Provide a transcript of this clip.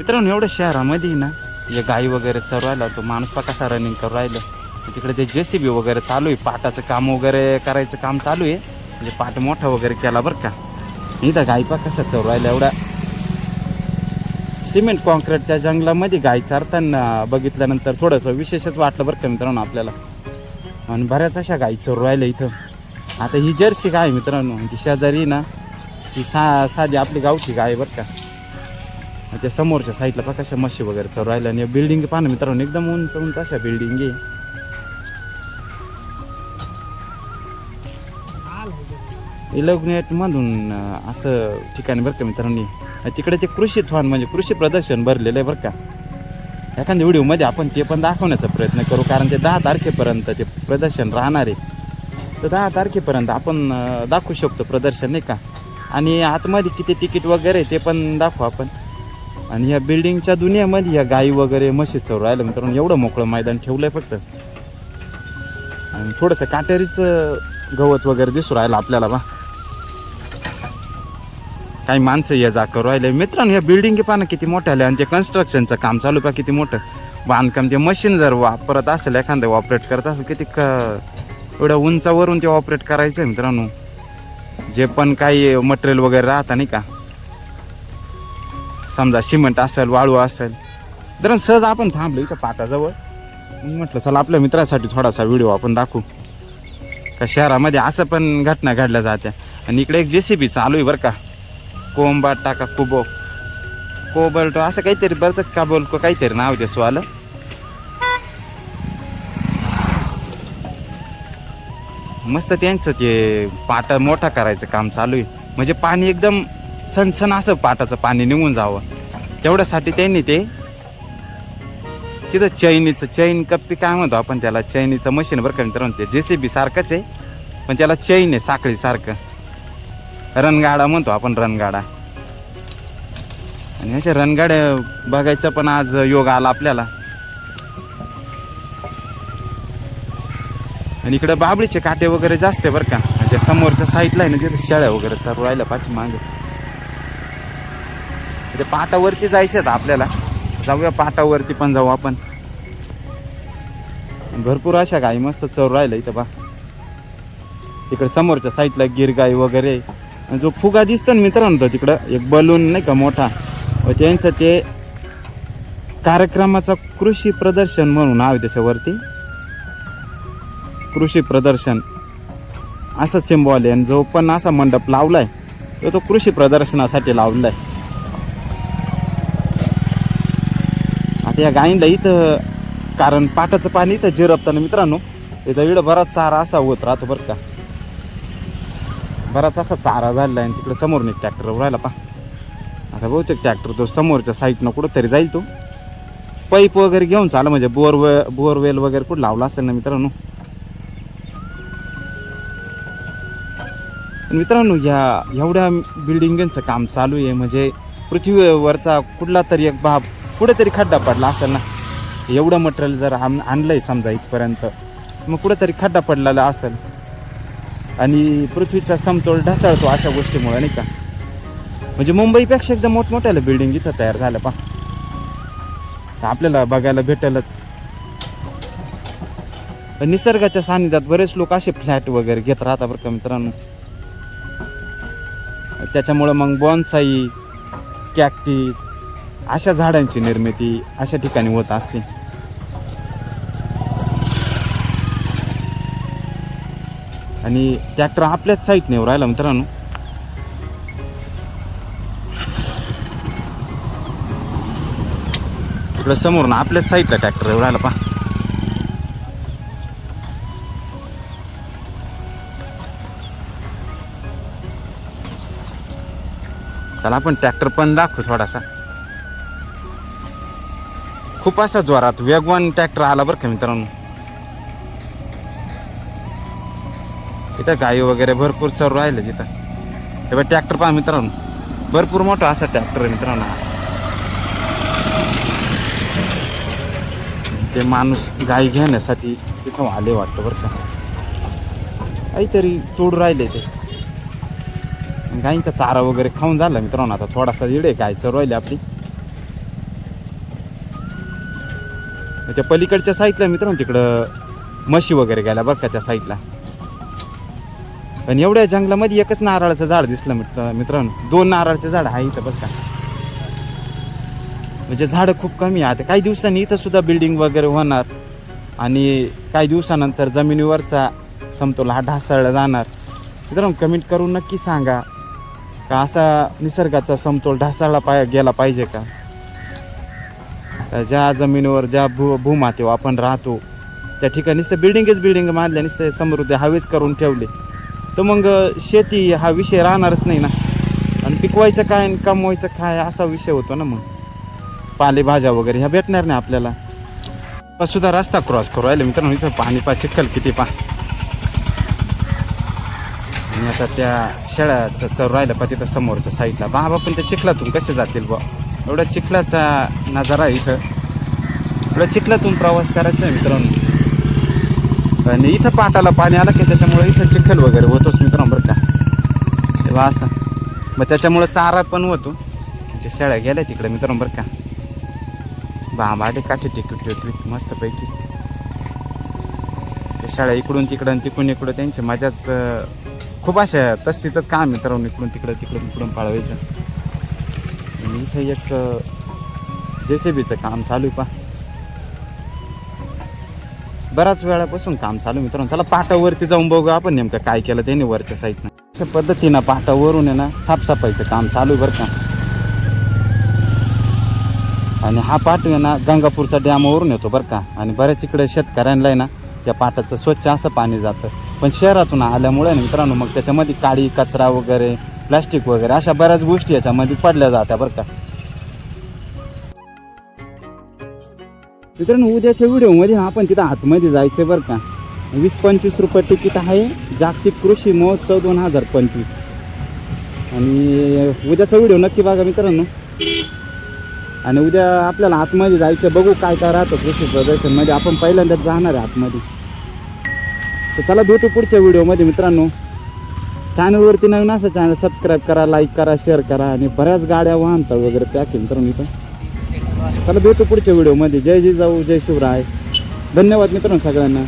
मित्रांनो एवढ्या शहरामध्ये ना या गाई वगैरे चरवायला तो माणूस पा कसा रनिंग करू राहिलं. तिकडे ते जे सी बी वगैरे चालू आहे. पाटाचं काम वगैरे करायचं काम चालू आहे. म्हणजे पाट मोठा वगैरे केला बरं का. इथं गाई पा कसा चरू राहिल्या एवढा सिमेंट कॉन्क्रीटच्या जंगलामध्ये गाय चारताना बघितल्यानंतर थोडंसं विशेषच वाटलं बरं का मित्रांनो आपल्याला. आणि बऱ्याच अशा गाई चोर राहिल्या इथं. आता ही जर्सी गाय मित्रांनो. ती शेजारी ना ती सा साधी आपली गावची गाय बरं का. त्या समोरच्या साईडला बघा कशा मशी वगैरे चालू राहिल्या आणि बिल्डिंग पाहणं मित्रांनो एकदम उंच उंच अशा बिल्डिंग आहे. इलेव्हनेटमधून असं ठिकाणी बरं का मित्रांनी. तिकडे ते कृषी थॉन म्हणजे कृषी प्रदर्शन भरलेलं आहे बरं का. एखाद्या व्हिडिओमध्ये आपण ते पण दाखवण्याचा प्रयत्न करू कारण ते दहा तारखेपर्यंत ते प्रदर्शन राहणार आहे. तर दहा तारखेपर्यंत आपण दाखवू शकतो प्रदर्शन नाही का? आणि आतमध्ये किती तिकीट वगैरे आहे ते पण दाखवू आपण. आणि या बिल्डिंगच्या दुनियामध्ये या गाई वगैरे म्हशी चौर राहिलं मित्रांनो एवढं मोकळं मैदान ठेवलं आहे फक्त. आणि थोडंसं काटेरीच गवत वगैरे दिसू राहिलं आपल्याला बा. काही माणसं या जा करू राहिले. मित्रांनो या बिल्डिंग पाहा किती मोठ्या आल्या आणि ते कन्स्ट्रक्शनचं काम चालू पहा किती मोठं. बांधकाम ते मशीन जर वापरत असेल एखादं ऑपरेट करत असेल किती क एवढ्या उंचावरून ते ऑपरेट करायचं आहे मित्रांनो. जे पण काही मटेरियल वगैरे राहतं नाही का? समजा सिमेंट असेल वाळू असेल तर सहज आपण थांबलो इथं पाटाजवळ. म्हटलं चला आपल्या मित्रासाठी थोडासा व्हिडिओ आपण दाखवू. का शहरामध्ये असं पण घटना घडल्या जात्या. आणि इकडे एक जे सी बी चालू आहे बरं का. कोंबा टाका कुबो. कोबल्टो असं काहीतरी बरं का बोलको काहीतरी नाव ते स्वालं मस्त त्यांचं ते पाटा मोठा करायचं काम चालू आहे. म्हणजे पाणी एकदम सनसन असं पाटाचं पाणी निघून जावं. तेवढ्यासाठी त्यांनी ते तिथं चैनीचं चैन कप्पी काय म्हणतो आपण त्याला? चैनीचं मशीन बरं का मित्रांनो ते जे सी बी सारखंच आहे. पण त्याला चैन आहे साखळीसारखं रणगाडा म्हणतो आपण रणगाडा. आणि अशा रणगाड्या बघायचा पण आज योग आला आपल्याला. आणि इकडं बाबळीचे काटे वगैरे जास्त आहे बरं का. म्हणजे समोरच्या साईडला आहे ना तिथे शेळ्या वगैरे चालू राहिल्या पाठी मागे ते पाटावरती जायचं आहे आपल्याला. जाऊया पाटावरती पण जाऊ आपण. भरपूर अशा गाई मस्त चोर राहिलं इथं बा तिकडे समोरच्या साईडला गिरगाई वगैरे. आणि जो फुगा दिसतो ना मित्रांनो तो तिकडं एक बलून नाही का मोठा. व त्यांचं ते कार्यक्रमाचा कृषी प्रदर्शन म्हणून आहे त्याच्यावरती. कृषी प्रदर्शन. असं सिम्बॉल आहे. आणि जो पण असा मंडप लावलाय तो तो कृषी प्रदर्शनासाठी लावलाय. त्या या गायीला इथं कारण पाटाचं पाणी इथं जिरपताना मित्रांनो. इथं इकडं बराच चारा असा होत राहतो बरं का. बराच असा चारा झालेला आहे आणि तिकडे समोर नाही ट्रॅक्टर राहिला पा आता बहुतेक ट्रॅक्टर तो समोरच्या साईडनं कुठं तरी जाईल तो. पाईप वगैरे घेऊन चाला म्हणजे बोरवे बोरवेल वगैरे कुठं लावला असेल ना मित्रांनो. मित्रांनो या एवढ्या बिल्डिंगांचं काम चालू आहे. म्हणजे पृथ्वीवरचा कुठला तरी एक भाग कुठेतरी खड्डा पडला असेल ना? एवढं मटेरियल जर आण आणलंय समजा इथपर्यंत मग कुठेतरी खड्डा पडलेला असेल. आणि पृथ्वीचा समतोल ढासळतो अशा गोष्टीमुळे नाही का? म्हणजे मुंबईपेक्षा एकदम मोठमोठ्याला बिल्डिंग इथं तयार झाल्या पा आपल्याला बघायला भेटेलच. निसर्गाच्या सानिध्यात बरेच लोक असे फ्लॅट वगैरे घेत राहतात बरं का मित्रांनो. त्याच्यामुळं मग बॉन्साई कॅक्टीज अशा झाडांची निर्मिती अशा ठिकाणी होत असते. आणि ट्रॅक्टर आपल्याच साईडने येऊ राहिला मित्रांनो. इकडं ना आपल्याच साईडला ट्रॅक्टर येऊ राहिला पा चला आपण ट्रॅक्टर पण दाखवू थोडासा. खूप असा जोरात वेगवान ट्रॅक्टर आला बरं का मित्रांनो. इथं गाई वगैरे भरपूर चर राहिलं तिथं हे बघ ट्रॅक्टर पहा मित्रांनो. भरपूर मोठा असा ट्रॅक्टर आहे मित्रांनो. ते माणूस गाई घेण्यासाठी तिथं आले वाटतं बरं का. काहीतरी चोड राहिले ते. गाईंचा चारा वगैरे खाऊन झाला मित्रांनो आता थोडासा इडे गाय चर राहिली आपली. त्या पलीकडच्या साईडला मित्रांनो तिकडं म्हशी वगैरे गेल्या बरं का त्या साईडला. पण एवढ्या जंगलामध्ये एकच नारळाचं झाड दिसलं मित्र मित्रांनो. दोन नारळाचं झाड आहे इथं बरं का. म्हणजे झाडं खूप कमी आहे. आता काही दिवसांनी इथं सुद्धा बिल्डिंग वगैरे होणार. आणि काही दिवसानंतर जमिनीवरचा समतोल हा ढासळला जाणार. मित्रांनो कमेंट करून नक्की सांगा का असा निसर्गाचा समतोल ढासळला पाय गेला पाहिजे का? ज्या जमिनीवर ज्या भू भूमातेवर आपण राहतो त्या ठिकाणी नुसतं बिल्डिंगच बिल्डिंग मानल्या नुसतं समृद्धी हवेच करून ठेवले. तर मग शेती हा विषय राहणारच नाही ना? आणि पिकवायचं काय आणि कमवायचं काय असा विषय होतो ना मग? पालेभाज्या वगैरे ह्या भेटणार नाही आपल्याला. सुद्धा रस्ता क्रॉस करू राहिले मित्रांनो इथं पाणी पा चिखल किती पा. आणि आता त्या शेळ्याचं चरू राहिलं पा तिथं समोरच्या साईडला बाबा पण त्या चिखलातून कसे जातील बा एवढा चिखलाचा नजारा आहे इथं. एवढ्या चिखलातून प्रवास करायचा आहे मित्रांनो. आणि इथं पाटाला पाणी आलं की त्याच्यामुळे इथं चिखल वगैरे होतोच मित्रांनो बरं का. तेव्हा असं. मग त्याच्यामुळं चारा पण होतो. त्या शेळ्या गेल्या तिकडे मित्रांनो बरं का. बांबाडे काठी टिकट टिकट मस्तपैकी. त्या शाळा इकडून तिकडं आणि तिकडून इकडं त्यांची मजाच खूप अशा तस्तीचंच काम मित्रांनो इकडून तिकडं तिकडून इकडून पाळवायचं. आणि इथं एक जे सी बीचं काम चालू पा बऱ्याच वेळापासून काम चालू मित्रांनो. चला पाटावरती जाऊन बघू आपण नेमकं काय केलं त्याने वरच्या साईडनं अशा पद्धतीनं पाटावरून आहे ना साफसफाईचं काम चालू बरं का. आणि हा पाट आहे ना गंगापूरचा डॅमवरून येतो बरं का. आणि बऱ्याच इकडे शेतकऱ्यांना आहे ना त्या पाटाचं स्वच्छ असं पाणी जातं. पण शहरातून आल्यामुळे मित्रांनो मग त्याच्यामध्ये काळी कचरा वगैरे प्लास्टिक वगैरे अशा बऱ्याच गोष्टी याच्यामध्ये पडल्या जात्या बरं का. मित्रांनो उद्याच्या व्हिडिओमध्ये ना आपण तिथं आतमध्ये जायचं बरं का. वीस पंचवीस रुपये तिकीट आहे जागतिक कृषी महोत्सव दोन हजार पंचवीस. आणि उद्याचा व्हिडिओ नक्की बघा मित्रांनो. आणि उद्या आपल्याला आतमध्ये जायचं बघू काय काय राहतं कृषी प्रदर्शनमध्ये आपण पहिल्यांदाच जाणार आहे आतमध्ये. तर चला भेटू पुढच्या व्हिडिओमध्ये मित्रांनो. चॅनलवरती नवीन असं चॅनल सबस्क्राईब करा लाईक करा शेअर करा आणि बऱ्याच गाड्या वाहनतात वगैरे टाकेल तर मी पण. चला भेटू पुढच्या व्हिडिओमध्ये जय जय जाऊ जय शिवराय. धन्यवाद मित्रांनो सगळ्यांना.